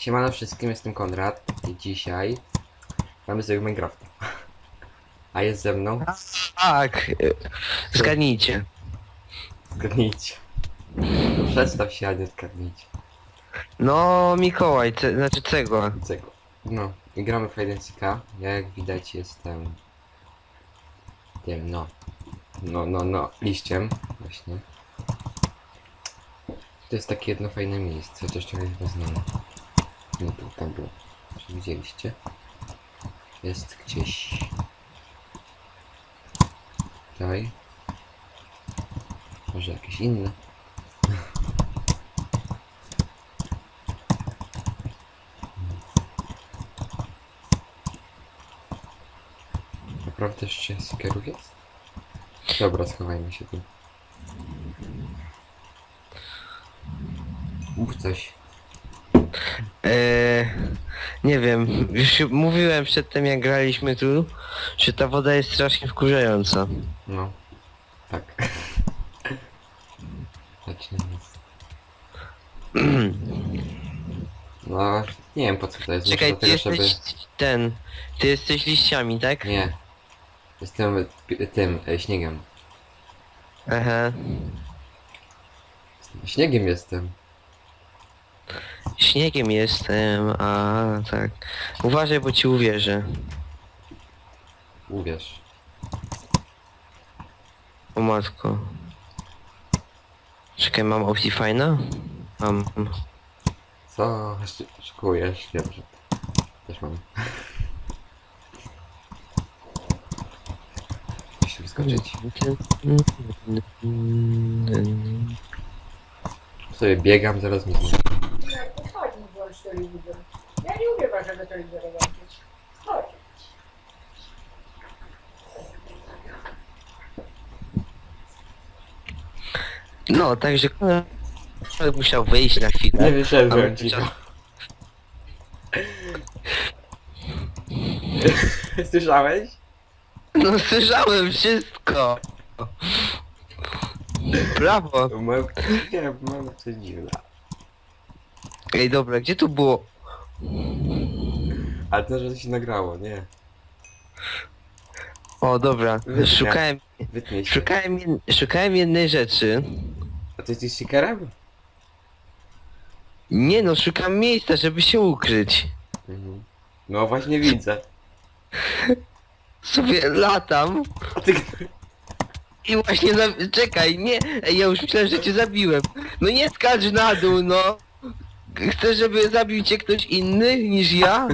Siemano wszystkim, jestem Konrad i dzisiaj mamy sobie Minecrafta. A jest ze mną, Tak, zgadnijcie. zgadnijcie. No Przedstaw się, a nie zgadnijcie. No, Mikołaj, ce, znaczy Cegła. Czego? No, i gramy w Hide and Seeka. Ja jak widać jestem... Tym, no. No, no, no, liściem. Właśnie. To jest takie jedno fajne miejsce, chociaż trochę chyba znam. Było. Czy widzieliście? Jest gdzieś... Tutaj. Może jakieś inne. Naprawdę jeszcze skierów jest? Dobra, schowajmy się tu. Mów coś. Eee, nie wiem, już mówiłem przedtem jak graliśmy tu, że ta woda jest strasznie wkurzająca. No. Tak. No, nie wiem po co to jest. Może Czekaj, ty tego, jesteś żeby... ten, ty jesteś liściami, tak? Nie. Jestem pi- tym, e, śniegiem. Aha. Śniegiem jestem. Śniegiem jestem, a tak. Uważaj, bo ci uwierzę. Uwierz. O matko. Czekaj, mam Optifine'a? Mam. Co szy- szykujesz? Dobrze. Też mam. Muszę wyskoczyć. Sobie biegam, zaraz mi zniknie. No, chodź mi włącz telewizor. Ja nie lubię waszego telewizora włączyć. Chodź. No, także Konrad musiał wyjść na Nie chwilę. wyszedłem Ale ci. Słyszałeś? No słyszałem wszystko. Brawo. Mam, nie, mam coś dziwne. Ej, dobra, gdzie tu było? Ale to, że to się nagrało, nie. O, dobra, szukałem, Wytnij się. szukałem, jed- szukałem jednej rzeczy. A ty jesteś seekerem? Nie no, szukam miejsca, żeby się ukryć. Mhm. No właśnie widzę. Sobie latam A ty... i właśnie za... Czekaj, nie, Ej, ja już myślałem, że cię zabiłem. No nie skacz na dół, no. Chcesz, żeby zabił cię ktoś inny niż ja?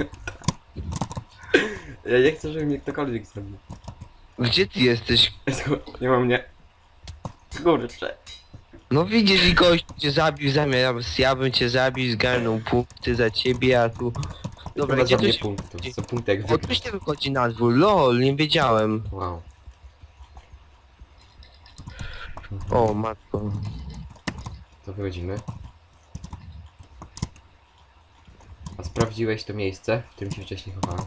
Ja nie chcę, żeby mnie ktokolwiek zabił. Gdzie ty jesteś? Nie mam mnie. Kurczę. No widzisz i gość cię zabił zamiast ja bym cię zabił, zgarnął punkty za ciebie, a tu... Dobra, Chyba gdzie za tu mnie się... punktów. Co punkty jak O, się wychodzi na dwór, lol, nie wiedziałem. Wow. O, matko. To wychodzimy. A sprawdziłeś to miejsce, w którym się wcześniej chowałem?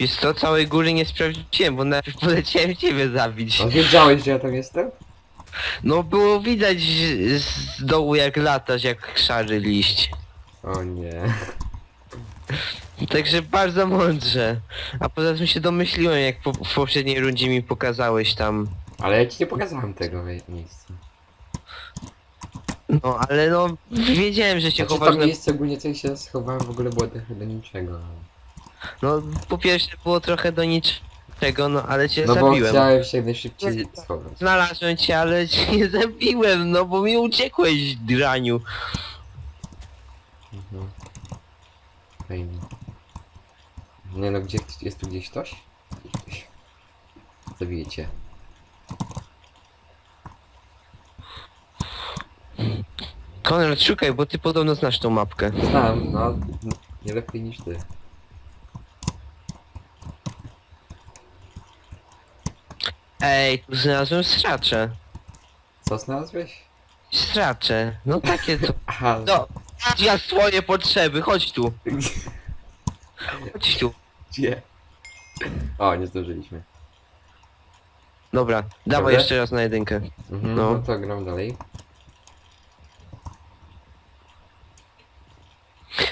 Wiesz co, całej góry nie sprawdziłem, bo najpierw poleciałem ciebie zabić. A wiedziałeś, że ja tam jestem? No było widać z z dołu jak latasz, jak szary liść. O nie. Także bardzo mądrze. A poza tym się domyśliłem, jak po, w poprzedniej rundzie mi pokazałeś tam. Ale ja ci nie pokazałem tego mie- miejsca. No ale no, wiedziałem, że się Znaczy chowasz to na... miejsce ogólnie co się schowałem w ogóle było trochę do niczego. No po pierwsze było trochę do niczego, no ale cię No bo zabiłem. chciałem się najszybciej schować. Znalazłem cię, ale cię nie zabiłem, no bo mi uciekłeś, draniu. Mhm. Fajnie. Nie no, gdzie jest tu gdzieś ktoś? Gdzieś. Zabiję cię. Konrad, szukaj, bo ty podobno znasz tą mapkę. Znam, no, nie lepiej niż ty. Ej, tu znalazłem stracze. Co znalazłeś? Stracze, no takie to. Aha, No, ja swoje potrzeby, chodź tu, chodź tu. gdzie? O, nie zdążyliśmy. Dobra, dawaj Dobra. jeszcze raz na jedynkę. Mhm, No. no. to gram dalej.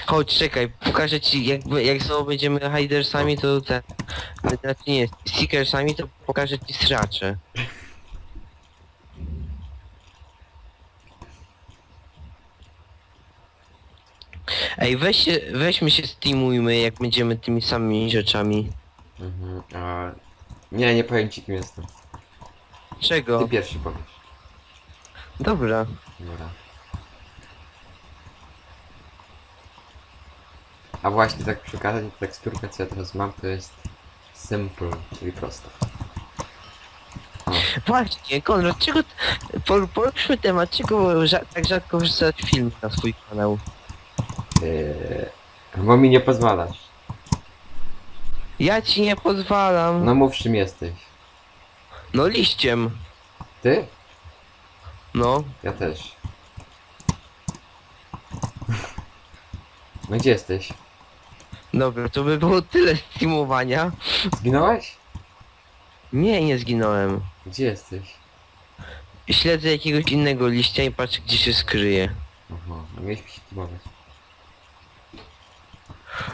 Chodź, czekaj, pokażę ci, jak, jak znowu będziemy hidersami, to te... Znaczy nie, seekersami, to pokażę ci sracze. Ej, weź się, weźmy się steamujmy, jak będziemy tymi samymi rzeczami. Mhm. A... Nie, nie powiem ci kim jestem. Czego? Ty pierwszy powiesz. Dobra. Dobra. A właśnie tak przy okazji teksturka co ja teraz mam to jest simple, czyli prosta. Właśnie, Konrad, czego... Por, poruszmy temat, czego rza tak rzadko wrzucać film na swój kanał? Eee, bo mi nie pozwalasz. Ja ci nie pozwalam. No mów czym jesteś. No liściem. Ty? No. Ja też. No gdzie jesteś? Dobra, to by było tyle streamowania. Zginąłeś? Nie, nie zginąłem. Gdzie jesteś? Śledzę jakiegoś innego liścia i patrzę gdzie się skryje. Aha, no mieliśmy się teamować.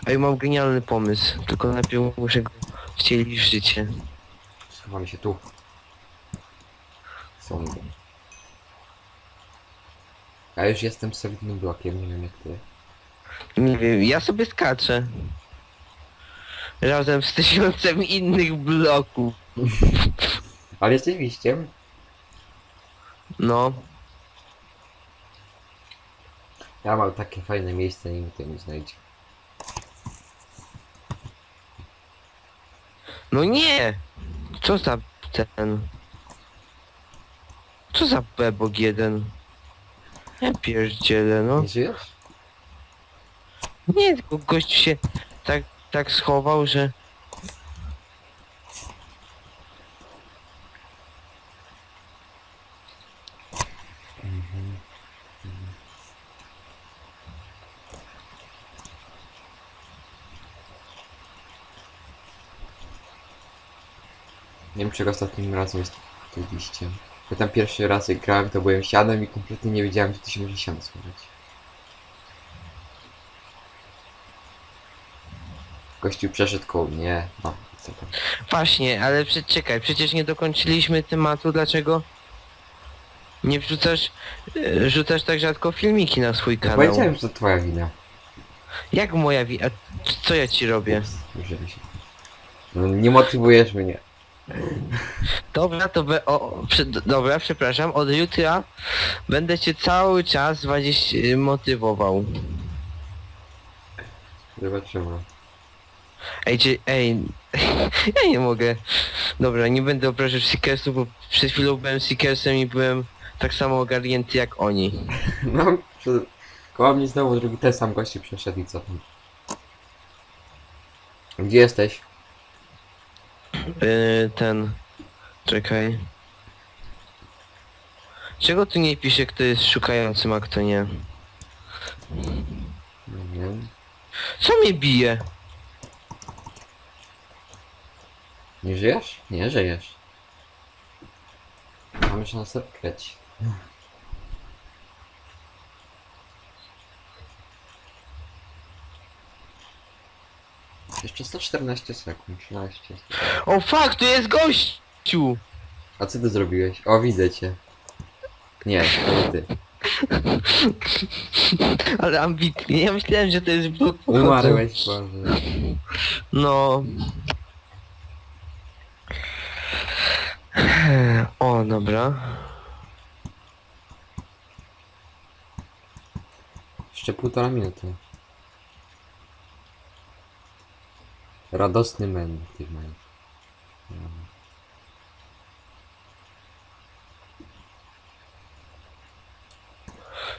Ej, mam genialny pomysł. Tylko najpierw muszę go wcielić w życie. Schowamy się tu. Są. Ja już jestem solidnym blokiem, nie wiem jak ty. Nie wiem, ja sobie skaczę. Razem z tysiącem innych bloków. Ale jesteś liściem? No. Ja mam takie fajne miejsce, nim to nie znajdzie. No nie! Co za ten... Co za bebok jeden? Ja pierdzielę, no. Nie żyjesz? Nie, tylko gość się tak, tak schował, że... Nie wiem, czego ostatnim razem jest tym liściem. Ja tam pierwszy raz jak grałem, to byłem siadem i kompletnie nie wiedziałem, gdzie to się może siano schować. Gościu przeszedł koło mnie. No, co tam. Właśnie, ale prze- czekaj, przecież nie dokończyliśmy tematu, dlaczego nie wrzucasz, e, rzucasz tak rzadko filmiki na swój No, kanał? powiedziałem, że to twoja wina. Jak moja wi... A c- co ja ci robię? Się. No, nie motywujesz mnie. Dobra, to be... O, prze... dobra, przepraszam, od jutra będę cię cały czas gdzieś e, motywował. Zobaczymy. Ej, dzie... ej, ja nie mogę. Dobra, nie będę obrażać Seekersów, bo przed chwilą byłem Seekersem i byłem tak samo ogarnięty jak oni. No, przy... koło mnie znowu drugi ten sam gościu przeszedł i co tam. Gdzie jesteś? Yy, ten. Czekaj. Czego tu nie pisze, kto jest szukającym, a kto nie? Nie wiem. Co mnie bije? Nie żyjesz? Nie żyjesz. Mamy szansę wygrać. Jeszcze 114 sekund, 13. O fuck, tu jest gościu! A co ty zrobiłeś? O, widzę cię. Nie, to nie ty. Ale ambitnie, ja myślałem, że to jest blok Umarłeś, Boże. No. O, dobra. Jeszcze półtora minuty. Radosny men, ty masz. No.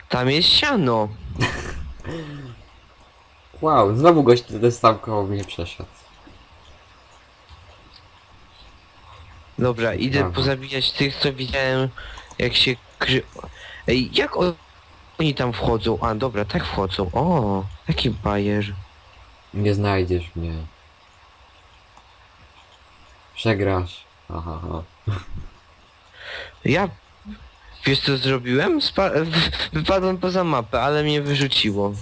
Tam jest siano. Wow, znowu gość koło mnie przeszedł. Dobra, idę Aha. pozabijać tych, co widziałem, jak się krzy... Ej, jak oni tam wchodzą? A, dobra, tak wchodzą. O, jaki bajer. Nie znajdziesz mnie. Przegrasz. Aha, aha. Ja... Wiesz co zrobiłem? Spa... Wypadłem poza mapę, ale mnie wyrzuciło.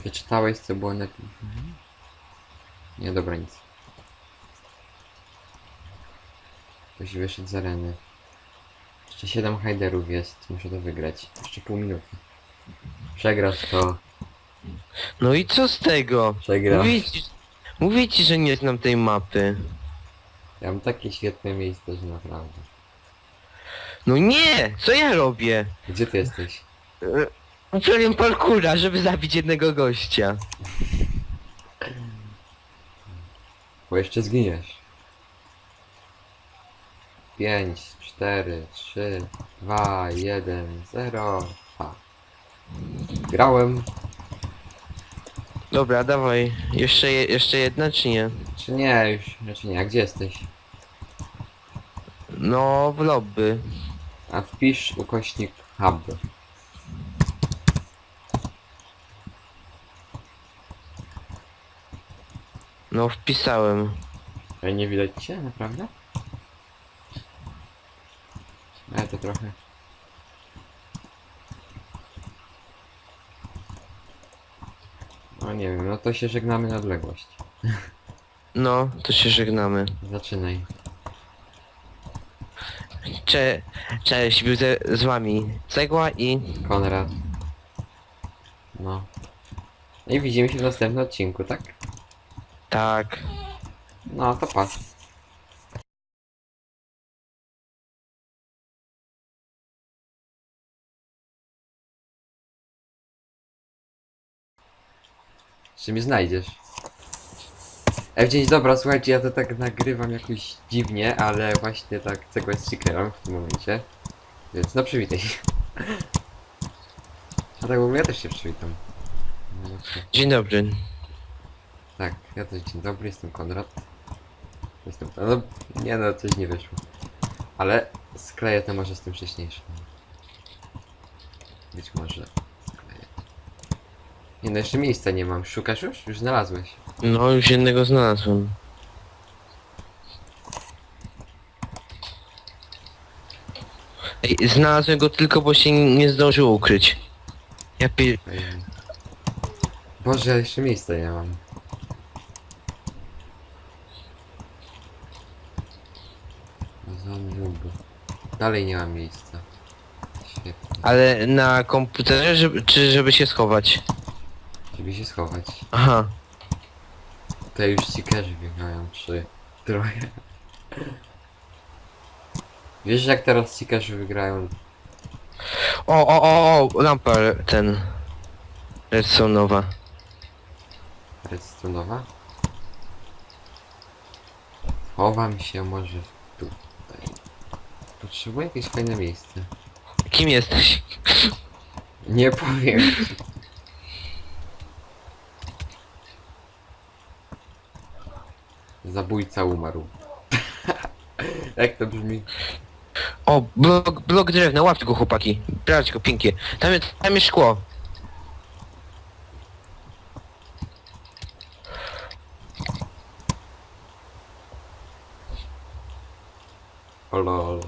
Przeczytałeś co było na... Nie, dobra, nic. Ktoś wyszedł z areny. Jeszcze 7 hajderów jest, muszę to wygrać. Jeszcze pół minuty. Przegrasz to. No i co z tego? Przegrasz. Mówię ci, mówię ci, że nie znam tej mapy. Ja mam takie świetne miejsce, że naprawdę. No nie! Co ja robię? Gdzie ty jesteś? Uprawiam parkura, żeby zabić jednego gościa. Bo jeszcze zginiesz. 5, 4, 3, 2, 1, 0. Ha. Grałem. Dobra, dawaj. Jeszcze, je, jeszcze jedna czy nie? Czy nie, już, znaczy nie, a gdzie jesteś? No, w lobby. A wpisz ukośnik hub. No, wpisałem. Ale nie widać cię, naprawdę? Ale to trochę. No nie wiem, no to się żegnamy na odległość. No, to się żegnamy. Zaczynaj. Cze cześć, był ze, z wami Cegła i... Konrad. No. No i widzimy się w następnym odcinku, tak? Tak. No to pas. Czy mnie znajdziesz? F9, dobra, słuchajcie, ja to tak nagrywam jakoś dziwnie, ale właśnie tak tego jest seekerem w tym momencie. Więc no przywitaj się. A tak ogóle ja też się przywitam. No, Dzień dobry. tak, ja też dzień dobry, jestem Konrad. Jestem. No, nie no, coś nie wyszło. Ale skleję to może z tym wcześniejszym. Być może. Nie no, jeszcze miejsca nie mam. Szukasz już? Już znalazłeś. No, już jednego znalazłem. Ej, znalazłem go tylko, bo się nie zdążył ukryć. Ja pi... Ej. Boże, jeszcze miejsca nie mam. Dalej nie mam miejsca. Świetnie. Ale na komputerze, żeby, czy żeby się schować? Żeby się schować. Aha. Tutaj już seekerzy biegają, czy trochę. Wiesz jak teraz seekerzy wygrają? O, o, o, o, lampa ten. Redstone'owa. Redstone'owa? Chowam się może tutaj. Potrzebuję jakieś fajne miejsce. Kim jesteś? Nie powiem Zabójca umarł. Jak to brzmi? O, blok, blok drewna, łapcie go chłopaki. Brać go, pięknie. Tam jest, tam jest szkło. O lol.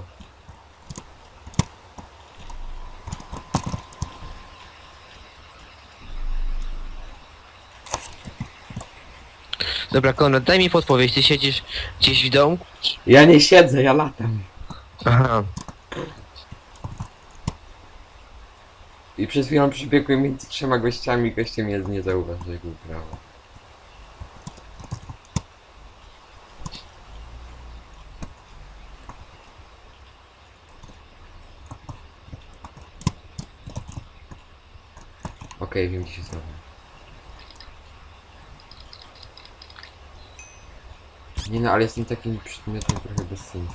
Dobra, Konrad, daj mi podpowiedź. Ty siedzisz gdzieś w domu? Ja nie siedzę, ja latam. Aha. I przed chwilą przybiegłem między trzema gościami, goście mnie nie zauważył, brawo. Okej, wiem gdzie się zrobię. Nie no, ale jestem takim przedmiotem trochę bez sensu.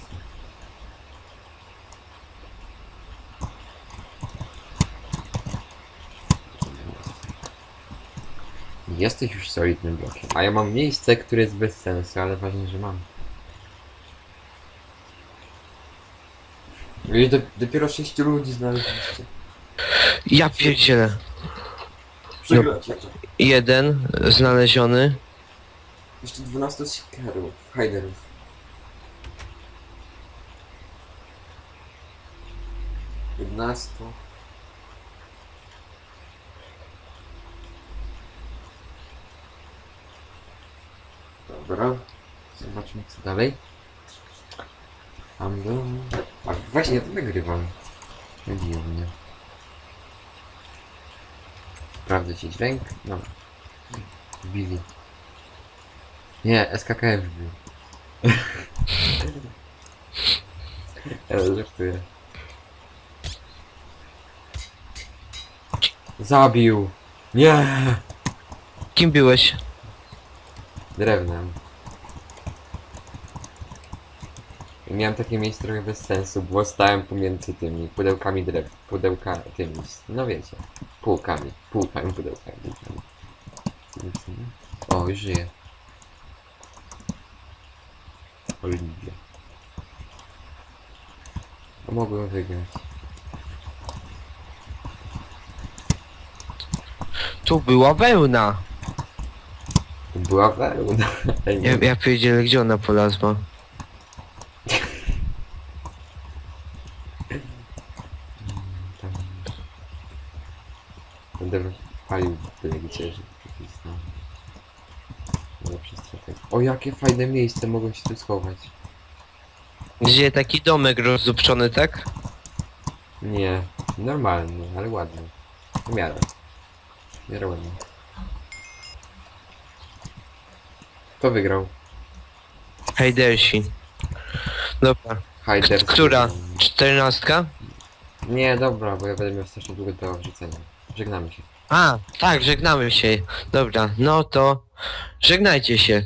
Jesteś już solidnym blokiem. A ja mam miejsce, które jest bez sensu, ale ważne, że mam. I do, dopiero sześciu ludzi znaleźliście. Ja pierdzielę. Przegracie to. Jeden znaleziony. Jeszcze 12 seekerów, hajderów. Piętnastu. Dobra. Zobaczmy co dalej. Tam do... A właśnie ja to nagrywam. Myliło mnie. Sprawdzę ci dźwięk. No. Billy. Nie, SKKF wbił. ja żartuję. Zabił! Nie! Kim byłeś? Drewnem. I miałem takie miejsce trochę bez sensu, bo stałem pomiędzy tymi pudełkami drew, pudełka tymi, no wiecie, półkami, półkami, pudełkami. O, już żyje. Oliwia. A mogłem wygrać. Tu była wełna. Była wełna. Ej, Ja, ja pierdzielę, gdzie ona polazła? Tam. Będę palił byle gdzie, żeby no. Może przez trochę. O, jakie fajne miejsce mogą się tu schować. Gdzie taki domek rozdupczony, tak? Nie, normalny, ale ładny. W miarę. W miarę ładny. Kto wygrał? Hejdersi. Dobra. Haider. Która? Czternastka? Nie, dobra, bo ja będę miał strasznie długo do wrzucenia. Żegnamy się. A, tak, żegnamy się. Dobra, no to żegnajcie się.